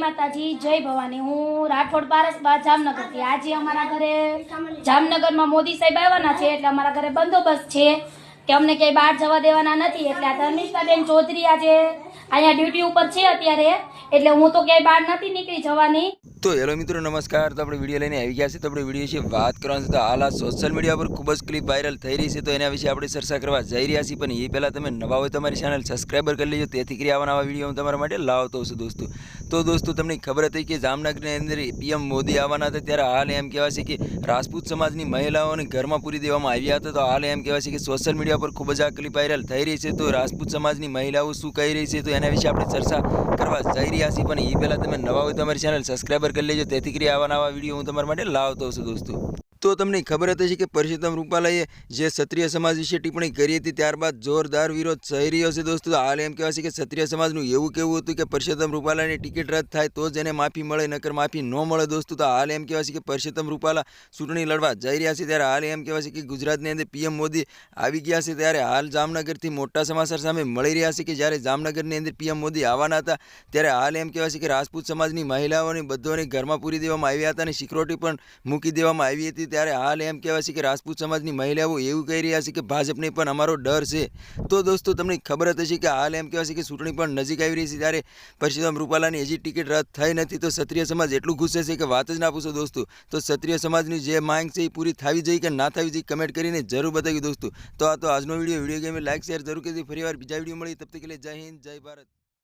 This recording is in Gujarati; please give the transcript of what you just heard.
માતાજી, જય ભવાની. હું રાઠોડ પારસબા જામનગરથી. આજે અમારા ઘરે જામનગરમાં મોદી સાહેબ આવવાના છે એટલે અમારા ઘરે બંદોબસ્ત છે. કે અમને ક્યાંય બહાર જવા દેવાના નથી. એટલે આ ધર્મિષ્ઠાબેન ચૌધરી આજે અહીંયા ડ્યુટી ઉપર છે અત્યારે. એટલે હું તો ક્યાંય બહાર નથી નીકળી જવાની. તો હેલો મિત્રો, નમસ્કાર. તો આપણે વીડિયો લઈને આવી ગયા છે તો આપણે વીડિયો વિશે વાત કરવાની છે. તો હાલ સોશિયલ મીડિયા પર ખૂબ જ ક્લિપ વાયરલ થઈ રહી છે. તો એના વિશે આપણે ચર્ચા કરવા જઈ રહ્યા છીએ. પણ એ પહેલાં તમે નવા હોય તમારી ચેનલ સબસ્ક્રાઈબર કરી લેજો. તેથી કરી આવા વીડિયો હું તમારા માટે લાવતો છું દોસ્તો. તો દોસ્તો, તમને ખબર હતી કે જામનગરની અંદર પીએમ મોદી આવવાના હતા ત્યારે હાલ એમ કહેવાય છે કે રાજપૂત સમાજની મહિલાઓને ઘરમાં પૂરી દેવામાં આવ્યા હતા. તો હાલ એમ કહેવાય છે કે સોશિયલ મીડિયા પર ખૂબ જ આ ક્લિપ વાયરલ થઈ રહી છે. તો રાજપૂત સમાજની મહિલાઓ શું કહી રહી છે તો એના વિશે આપણે ચર્ચા કરવા જઈ રહ્યા છીએ. પણ એ પહેલાં તમે નવા હોય તો ચેનલ સબસ્ક્રાઈબર કરી લેજો. તેથી કરી આવા નવા વીડિયો હું તમારા માટે લાવતો છું દોસ્તો. તો તમને ખબર હતી કે પરસોત્તમ રૂપાલાએ જે ક્ષત્રિય સમાજ વિશે ટિપ્પણી કરી હતી, ત્યારબાદ જોરદાર વિરોધ થઈ રહ્યો છે દોસ્તો. હાલ એમ કહેવાય છે કે ક્ષત્રિય સમાજનું એવું કેવું હતું કે પરસોત્તમ રૂપાલાની ટિકિટ રદ થાય તો જ એને માફી મળે, નકર માફી ન મળે દોસ્તો. તો હાલ એમ કહેવાય છે કે પરસોત્તમ રૂપાલા ચૂંટણી લડવા જઈ રહ્યા છે, ત્યારે હાલ એમ કહેવાય છે કે ગુજરાતની અંદર પીએમ મોદી આવી ગયા છે, ત્યારે હાલ જામનગરથી મોટા સમાચાર સામે મળી રહ્યા છે કે જ્યારે જામનગરની અંદર પીએમ મોદી આવવાના હતા, ત્યારે હાલ એમ કહેવાય છે કે રાજપૂત સમાજની મહિલાઓને બધોને ઘરમાં પૂરી દેવામાં આવ્યા હતા અને સિક્યોરિટી પણ મૂકી દેવામાં આવી હતી. ત્યારે હાલ એમ કહેવાય છે કે રાજપૂત સમાજની મહિલાઓ એવું કહી રહ્યા છે કે ભાજપને પણ અમારો ડર છે. તો દોસ્તો, તમને ખબર જ હશે કે હાલ એમ કહેવાય છે કે ચૂંટણી પણ નજીક આવી રહી છે ત્યારે પરસોત્તમ રૂપાલાની હજી ટિકિટ રદ થઈ નથી. તો ક્ષત્રિય સમાજ એટલું ગુસ્સે છે કે વાત જ ના પૂછો દોસ્તો. તો ક્ષત્રિય સમાજની જે માંગ છે એ પૂરી થવી જોઈએ કે ના થવી જોઈએ કમેન્ટ કરીને જરૂર બતાવી દોસ્તો. તો આ તો આજનો video video game like, share જરૂર કરી ફરી વાર બીજા વીડિયો મળી તબ તક જય હિન્દ, જય ભારત.